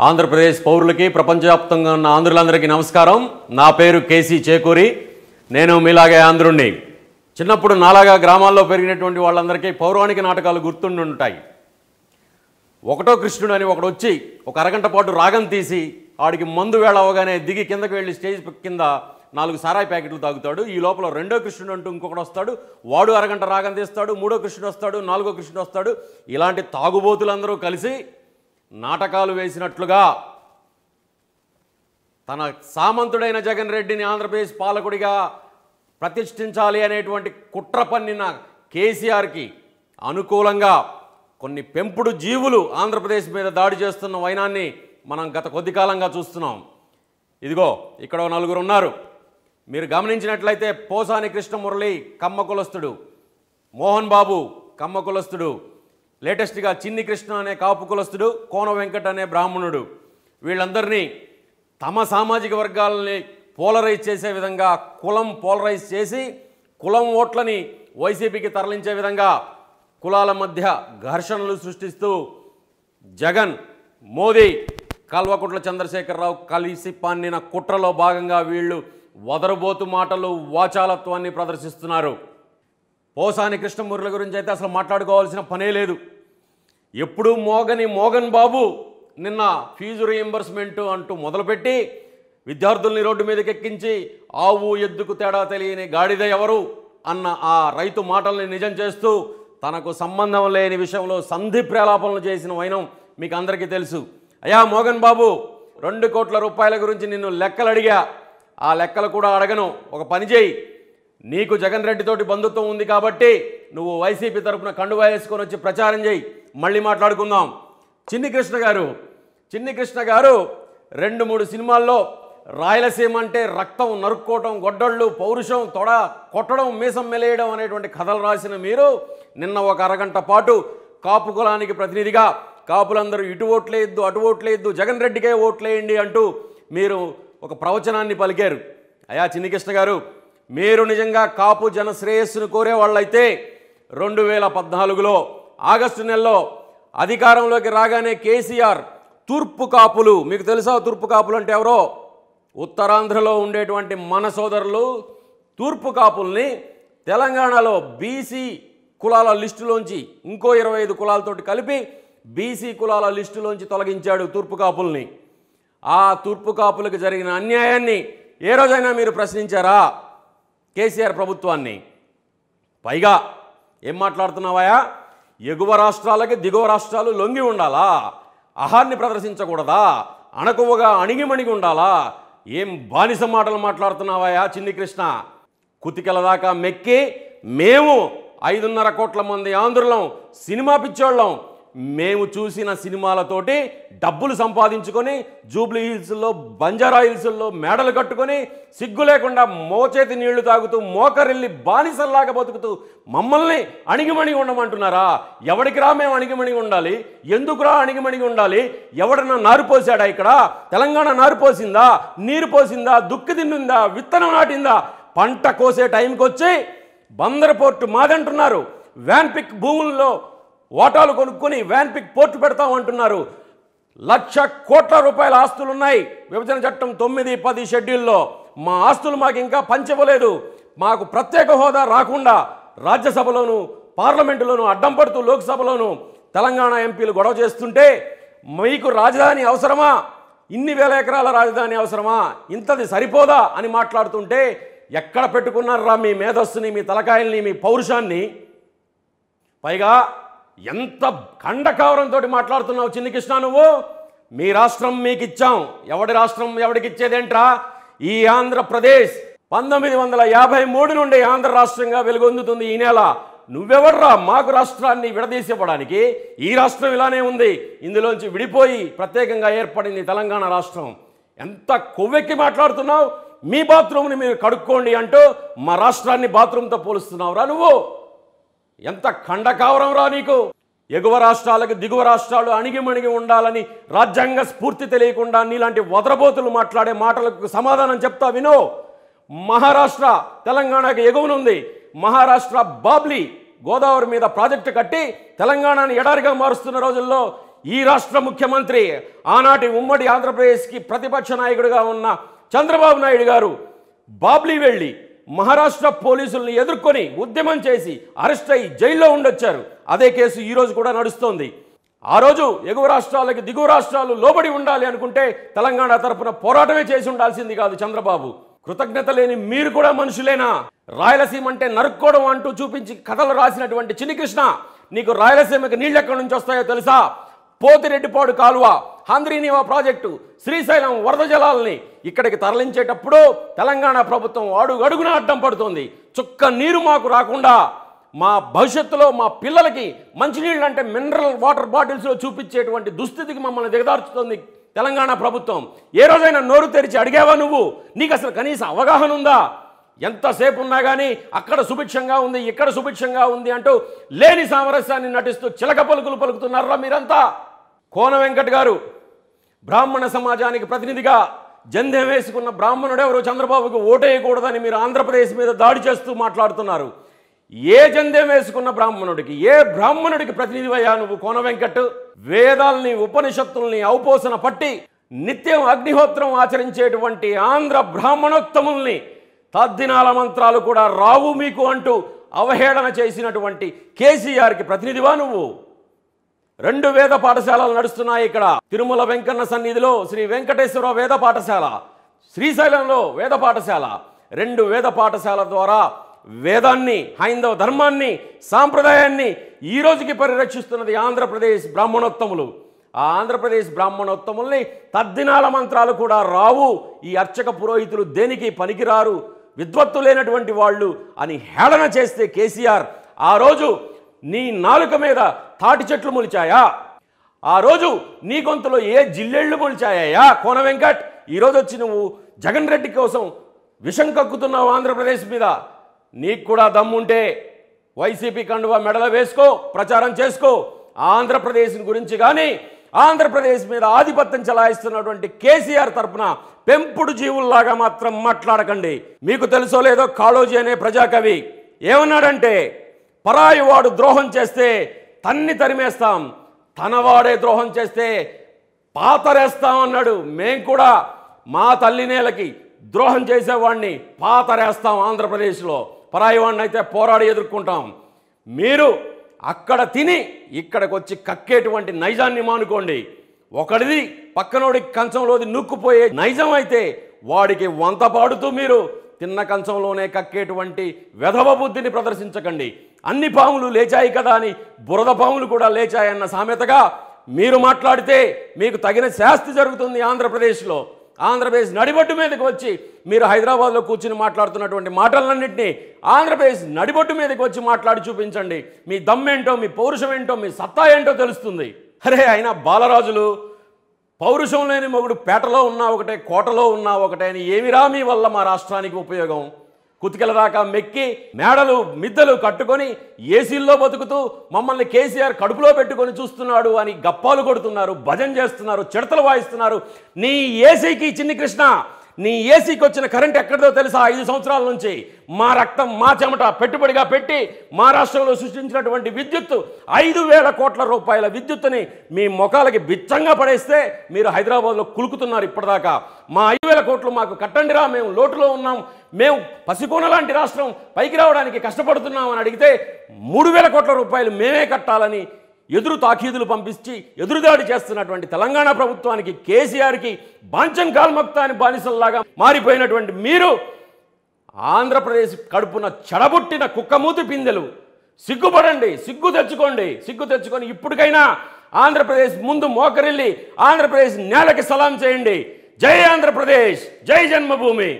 ఆంధ్రప్రదేశ్ పౌరులకి ప్రపంచవ్యాప్తంగా ఉన్న ఆంధ్రులందరికీ నమస్కారం. నా పేరు కేసీ చేకూరి. నేను మీలాగే ఆంధ్రుణ్ణి. చిన్నప్పుడు నాలాగా గ్రామాల్లో పెరిగినటువంటి వాళ్ళందరికీ పౌరాణిక నాటకాలు గుర్తుండి ఉంటాయి ఒకటో కృష్ణుడు అని ఒకడు వచ్చి ఒక అరగంట పాటు రాగం తీసి ఆడికి మందు వేళ అవగానే దిగి కిందకు వెళ్ళి స్టేజ్ కింద నాలుగు సారాయి ప్యాకెట్లు తాగుతాడు. ఈ లోపల రెండో కృష్ణుడు అంటూ ఇంకొకడు వస్తాడు. వాడు అరగంట రాగం తీస్తాడు మూడో కృష్ణుడు వస్తాడు నాలుగో కృష్ణుడు వస్తాడు. ఇలాంటి తాగుబోతులందరూ కలిసి నాటకాలు వేసినట్లుగా తన సామంతుడైన జగన్ రెడ్డిని ఆంధ్రప్రదేశ్ పాలకుడిగా ప్రతిష్ఠించాలి అనేటువంటి కుట్ర పన్నిన కేసీఆర్కి అనుకూలంగా కొన్ని పెంపుడు జీవులు ఆంధ్రప్రదేశ్ మీద దాడి చేస్తున్న వైనాన్ని మనం గత కొద్ది కాలంగా చూస్తున్నాం. ఇదిగో ఇక్కడ నలుగురు ఉన్నారు. మీరు గమనించినట్లయితే పోసాని కృష్ణమురళి కమ్మ కులస్తుడు మోహన్ బాబు కమ్మ కులస్తుడు లేటెస్ట్గా చిన్ని కృష్ణ అనే కాపు కులస్తుడు కోన వెంకట్ అనే బ్రాహ్మణుడు. వీళ్ళందరినీ తమ సామాజిక వర్గాలని పోలరైజ్ చేసే విధంగా కులం పోలరైజ్ చేసి కులం ఓట్లని వైసీపీకి తరలించే విధంగా కులాల మధ్య ఘర్షణలు సృష్టిస్తూ జగన్ మోదీ కల్వకుట్ల చంద్రశేఖరరావు కలిసి పన్నిన కుట్రలో భాగంగా వీళ్ళు వదరబోతు మాటలు వాచాలత్వాన్ని ప్రదర్శిస్తున్నారు. పోసాని కృష్ణమూర్ల గురించి అయితే అసలు మాట్లాడుకోవాల్సిన పనే లేదు. ఎప్పుడు మోగని మోగన్ బాబు నిన్న ఫీజు రీఎంబర్స్మెంట్ అంటూ మొదలుపెట్టి విద్యార్థుల్ని రోడ్డు మీదకి ఎక్కించి ఆవు ఎద్దుకు తేడా తెలియని గాడిద ఎవరు అన్న ఆ రైతు మాటల్ని నిజం చేస్తూ తనకు సంబంధం లేని విషయంలో సంధి ప్రేలాపనలు చేసిన వైనం మీకు అందరికీ తెలుసు. అయ్యా మోగన్ బాబు రెండు కోట్ల రూపాయల గురించి నిన్ను లెక్కలు అడిగా ఆ లెక్కలు కూడా అడగను. ఒక పని చేయి. నీకు జగన్ రెడ్డితోటి బంధుత్వం ఉంది కాబట్టి నువ్వు వైసీపీ తరపున కండువా వేసుకొని వచ్చి ప్రచారం చేయి. మళ్ళీ మాట్లాడుకుందాం. చిన్ని కృష్ణ గారు చిన్ని కృష్ణ గారు రెండు మూడు సినిమాల్లో రాయలసీమ అంటే రక్తం నరుక్కోవటం గొడ్డళ్ళు పౌరుషం తొడ కొట్టడం మీసం మెలేయడం అనేటువంటి కథలు రాసిన మీరు నిన్న ఒక అరగంట పాటు కాపు కులానికి ప్రతినిధిగా కాపులందరూ ఇటు ఓట్లేయద్దు అటు ఓట్లేయద్దు జగన్ రెడ్డికే ఓట్లేయండి అంటూ మీరు ఒక ప్రవచనాన్ని పలికారు. అయా చిన్నికృష్ణ గారు మీరు నిజంగా కాపు జన శ్రేయస్సును కోరే వాళ్ళైతే రెండు వేల పద్నాలుగులో ఆగస్టు నెలలో అధికారంలోకి రాగానే కేసీఆర్ తూర్పు కాపులు మీకు తెలుసా తూర్పు కాపులు అంటే ఎవరో? ఉత్తరాంధ్రలో ఉండేటువంటి మన సోదరులు తూర్పు కాపుల్ని తెలంగాణలో బీసీ కులాల లిస్టులోంచి ఇంకో ఇరవై ఐదు కులాలతోటి కలిపి బీసీ కులాల లిస్టులోంచి తొలగించాడు తూర్పు కాపుల్ని. ఆ తూర్పు కాపులకు జరిగిన అన్యాయాన్ని ఏ రోజైనా మీరు ప్రశ్నించారా? కేసీఆర్ ప్రభుత్వాన్ని. పైగా ఏం మాట్లాడుతున్నావాయా? ఎగువ రాష్ట్రాలకి దిగువ రాష్ట్రాలు లొంగి ఉండాలా? అహాన్ని ప్రదర్శించకూడదా? అణకువగా అణిగిమణిగి ఉండాలా? ఏం బానిస మాటలు మాట్లాడుతున్నావాయా చిన్ని కృష్ణ? కుతికల దాకా మెక్కి మేము ఐదున్నర కోట్ల మంది ఆంధ్రులం సినిమా పిచ్చోళ్ళం మేము చూసిన సినిమాలతోటి డబ్బులు సంపాదించుకొని జూబ్లీ హిల్స్లో బంజారా హిల్స్లో మేడలు కట్టుకొని సిగ్గు లేకుండా మోచేతి నీళ్ళు తాగుతూ మోకరిల్లి బానిసల్లాగా బతుకుతూ మమ్మల్ని అణిగిమణిగి ఉండమంటున్నారా? ఎవడికి రా మేము అణిగిమణిగి ఉండాలి? ఎందుకురా అణిగిమణిగి ఉండాలి? ఎవడన్నా నారు పోసాడా ఇక్కడ? తెలంగాణ నారు పోసిందా? నీరు పోసిందా? దుక్కి తిన్నుందా? విత్తనం నాటిందా? పంట కోసే టైంకి వచ్చి బందర్ పోర్టు మాదంటున్నారు. వ్యాన్పిక్ భూముల్లో ఓటాలు కొనుక్కొని వ్యాన్పిక్ పోర్టు పెడతామంటున్నారు లక్ష కోట్ల రూపాయల ఆస్తులు ఉన్నాయి విభజన చట్టం తొమ్మిది పది షెడ్యూల్లో. మా ఆస్తులు మాకు ఇంకా పంచవలేదు మాకు ప్రత్యేక హోదా రాకుండా రాజ్యసభలోను పార్లమెంటులోను అడ్డం పడుతూ లోక్సభలోను తెలంగాణ ఎంపీలు గొడవ చేస్తుంటే మీకు రాజధాని అవసరమా? ఇన్ని వేల ఎకరాల రాజధాని అవసరమా? ఇంతది సరిపోదా? అని మాట్లాడుతుంటే ఎక్కడ పెట్టుకున్నారా మీ మేధస్సుని మీ తలకాయల్ని మీ పౌరుషాన్ని? పైగా ఎంత ఖండకావరంతో మాట్లాడుతున్నావు చిన్ని కృష్ణ నువ్వు? మీ రాష్ట్రం మీకు ఇచ్చాం ఎవడి రాష్ట్రం ఎవడికి ఇచ్చేదేంట్రా ఈ ఆంధ్రప్రదేశ్ పంతొమ్మిది వందల యాభై మూడు నుండి ఆంధ్ర రాష్ట్రంగా వెలుగొందుతుంది ఈ నెల. నువ్వెవర్రా? మాకు రాష్ట్రాన్ని విడదీసివ్వడానికి ఈ రాష్ట్రం ఇలానే ఉంది. ఇందులోంచి విడిపోయి ప్రత్యేకంగా ఏర్పడింది తెలంగాణ రాష్ట్రం. ఎంత కొవ్వెక్కి మాట్లాడుతున్నావు? మీ బాత్రూమ్ని మీరు కడుక్కోండి అంటూ మా రాష్ట్రాన్ని బాత్రూమ్తో పోలుస్తున్నావురా నువ్వు? ఎంత ఖండకావరం రా నీకు? ఎగువ రాష్ట్రాలకు దిగువ రాష్ట్రాలు అణిగిమణిగి ఉండాలని రాజ్యాంగ స్ఫూర్తి తెలియకుండా నీలాంటి వదరబోతులు మాట్లాడే మాటలకు సమాధానం చెప్తా వినో. మహారాష్ట్ర తెలంగాణకి ఎగువనుంది. మహారాష్ట్ర బాబ్లీ గోదావరి మీద ప్రాజెక్టు కట్టి తెలంగాణని ఎడారిగా మారుస్తున్న రోజుల్లో ఈ రాష్ట్ర ముఖ్యమంత్రి ఆనాటి ఉమ్మడి ఆంధ్రప్రదేశ్కి ప్రతిపక్ష నాయకుడిగా ఉన్న చంద్రబాబు నాయుడు గారు బాబ్లీ వెళ్ళి మహారాష్ట్ర పోలీసుల్ని ఎదుర్కొని ఉద్యమం చేసి అరెస్ట్ అయి జైల్లో ఉండొచ్చారు. అదే కేసు ఈ రోజు కూడా నడుస్తోంది. ఆ రోజు ఎగువ రాష్ట్రాలకి దిగువ రాష్ట్రాలు లోబడి ఉండాలి అనుకుంటే తెలంగాణ తరపున పోరాటమే చేసి ఉండాల్సింది కాదు చంద్రబాబు. కృతజ్ఞత లేని మీరు కూడా మనుషులేనా? రాయలసీమ అంటే నరుక్కోవడం అంటూ చూపించి కథలు రాసినటువంటి చిన్ని కృష్ణ నీకు రాయలసీమకి నీళ్ళు ఎక్కడి నుంచి వస్తాయో తెలుసా? పోతిరెడ్డిపాడు కాలువ హంద్రీనీవా ప్రాజెక్టు శ్రీశైలం వరద జలాల్ని ఇక్కడికి తరలించేటప్పుడు తెలంగాణ ప్రభుత్వం అడుగు అడుగున అడ్డం పడుతుంది. చుక్క నీరు మాకు రాకుండా మా భవిష్యత్తులో మా పిల్లలకి మంచినీళ్ళు అంటే మినరల్ వాటర్ బాటిల్స్లో చూపించేటువంటి దుస్థితికి మమ్మల్ని దిగదార్చుతుంది తెలంగాణ ప్రభుత్వం. ఏ రోజైనా నోరు తెరిచి అడిగావా నువ్వు? నీకు అసలు కనీస అవగాహన ఉందా? ఎంతసేపు ఉన్నా కానీ అక్కడ సుభిక్షంగా ఉంది ఇక్కడ సుభిక్షంగా ఉంది అంటూ లేని సామరస్యాన్ని నటిస్తూ చిలక పలుకులు పలుకుతున్నారా మీరంతా? కోన వెంకట్ గారు బ్రాహ్మణ సమాజానికి ప్రతినిధిగా జంధ్యం వేసుకున్న బ్రాహ్మణుడు ఎవరు? చంద్రబాబుకు ఓటేయకూడదని మీరు ఆంధ్రప్రదేశ్ మీద దాడి చేస్తూ మాట్లాడుతున్నారు. ఏ జంధ్యం వేసుకున్న బ్రాహ్మణుడికి ఏ బ్రాహ్మణుడికి ప్రతినిధివయ్యా నువ్వు కోన వెంకట్? వేదాల్ని ఉపనిషత్తుల్ని ఔపోసన పట్టి నిత్యం అగ్నిహోత్రం ఆచరించేటువంటి ఆంధ్ర బ్రాహ్మణోత్తముల్ని తద్దినాల మంత్రాలు కూడా రావు మీకు అంటూ అవహేళన చేసినటువంటి కేసీఆర్కి ప్రతినిధివా నువ్వు? రెండు వేద పాఠశాలలు నడుస్తున్నాయి ఇక్కడ. తిరుమల వెంకన్న సన్నిధిలో శ్రీ వెంకటేశ్వర వేద పాఠశాల శ్రీశైలంలో వేద పాఠశాల. రెండు వేద పాఠశాల ద్వారా వేదాన్ని హైందవ ధర్మాన్ని సాంప్రదాయాన్ని ఈ రోజుకి పరిరక్షిస్తున్నది ఆంధ్రప్రదేశ్ బ్రాహ్మణోత్తములు. ఆ ఆంధ్రప్రదేశ్ బ్రాహ్మణోత్తముల్ని తద్దినాల మంత్రాలు కూడా రావు. ఈ అర్చక పురోహితులు దేనికి పనికిరారు? విద్వత్తు లేనటువంటి వాళ్ళు అని హేళన చేస్తే కేసీఆర్. ఆ రోజు నీ నాలుక మీద తాటి చెట్లు మొలిచాయా? ఆ రోజు నీ గొంతులో ఏ జిల్లెళ్ళు మొలిచాయా కోన వెంకట్ ఈరోజు వచ్చి నువ్వు జగన్ రెడ్డి కోసం విషం కక్కుతున్నావు ఆంధ్రప్రదేశ్ మీద. నీకు కూడా దమ్ముంటే వైసీపీ కండువా మెడల వేసుకో ప్రచారం చేసుకో. ఆంధ్రప్రదేశ్ గురించి కానీ ఆంధ్రప్రదేశ్ మీద ఆధిపత్యం చలాయిస్తున్నటువంటి కేసీఆర్ తరపున పెంపుడు జీవుల్లాగా మాత్రం మాట్లాడకండి. మీకు తెలుసో లేదో కాళోజీ అనే ప్రజాకవి ఏమన్నాడంటే పరాయి వాడు ద్రోహం చేస్తే తన్ని తరిమేస్తాం. తనవాడే ద్రోహం చేస్తే పాతరేస్తాం అన్నాడు. మేం కూడా మా తల్లి నేలకి ద్రోహం చేసేవాడిని పాతరేస్తాం ఆంధ్రప్రదేశ్లో. పరాయి వాడిని అయితే పోరాడి ఎదుర్కొంటాం. మీరు అక్కడ తిని ఇక్కడికి వచ్చి కక్కేటువంటి నైజాన్ని మానుకోండి. ఒకడిది పక్కనోడి కంచంలోది నూక్కుపోయే నైజం అయితే వాడికి వంత పాడుతూ మీరు తిన్న కంచంలోనే కక్కేటువంటి వెధవ బుద్ధిని ప్రదర్శించకండి. అన్ని పాములు లేచాయి కదా అని బురద పాములు కూడా లేచాయన్న సామెతగా మీరు మాట్లాడితే మీకు తగిన శాస్తి జరుగుతుంది ఆంధ్రప్రదేశ్లో. ఆంధ్రప్రదేశ్ నడిబొట్టు మీదకి వచ్చి మీరు హైదరాబాద్లో కూర్చుని మాట్లాడుతున్నటువంటి మాటలన్నింటినీ ఆంధ్రప్రదేశ్ నడిబొట్టు మీదకి వచ్చి మాట్లాడి చూపించండి. మీ దమ్మేంటో మీ పౌరుషం ఏంటో మీ సత్తా ఏంటో తెలుస్తుంది. అరే అయినా బాలరాజులు పౌరుషం లేని మొగుడు పేటలో ఉన్నా ఒకటే కోటలో ఉన్నా ఒకటే అని ఏమిరా మీ వల్ల మా రాష్ట్రానికి ఉపయోగం? కుతికల దాకా మెక్కి మేడలు మిద్దెలు కట్టుకొని ఏసీల్లో బతుకుతూ మమ్మల్ని కేసీఆర్ కడుపులో పెట్టుకొని చూస్తున్నాడు అని గప్పాలు కొడుతున్నారు భజన చేస్తున్నారు చిడతలు వాయిస్తున్నారు. నీ ఏసీకి చిన్ని కృష్ణ నీ ఏసీకి వచ్చిన కరెంట్ ఎక్కడిదో తెలుసా? ఐదు సంవత్సరాల నుంచి మా రక్తం మా చెమట పెట్టుబడిగా పెట్టి మా రాష్ట్రంలో సృష్టించినటువంటి విద్యుత్తు ఐదు వేల కోట్ల రూపాయల విద్యుత్తుని మీ ముఖాలకి బిచ్చంగా పడేస్తే మీరు హైదరాబాద్లో కులుకుతున్నారు ఇప్పటిదాకా. మా ఐదు వేల కోట్లు మాకు కట్టండిరా మేము లోటులో ఉన్నాం మేము పసికోన లాంటి రాష్ట్రం పైకి రావడానికి కష్టపడుతున్నామని అడిగితే మూడు వేల కోట్ల రూపాయలు మేమే కట్టాలని ఎదురు తాకీదులు పంపించి ఎదురుదాడి చేస్తున్నటువంటి తెలంగాణ ప్రభుత్వానికి కేసీఆర్కి బాంచం కాల్మక్తాని బానిసల్లాగా మారిపోయినటువంటి మీరు ఆంధ్రప్రదేశ్ కడుపున చెడబుట్టిన కుక్కమూతి పిందెలు. సిగ్గుపడండి సిగ్గు తెచ్చుకోండి సిగ్గు తెచ్చుకొని ఇప్పటికైనా ఆంధ్రప్రదేశ్ ముందు మోకరిల్లి ఆంధ్రప్రదేశ్ నేలకి సలాం చేయండి. జై ఆంధ్రప్రదేశ్ జై జన్మభూమి.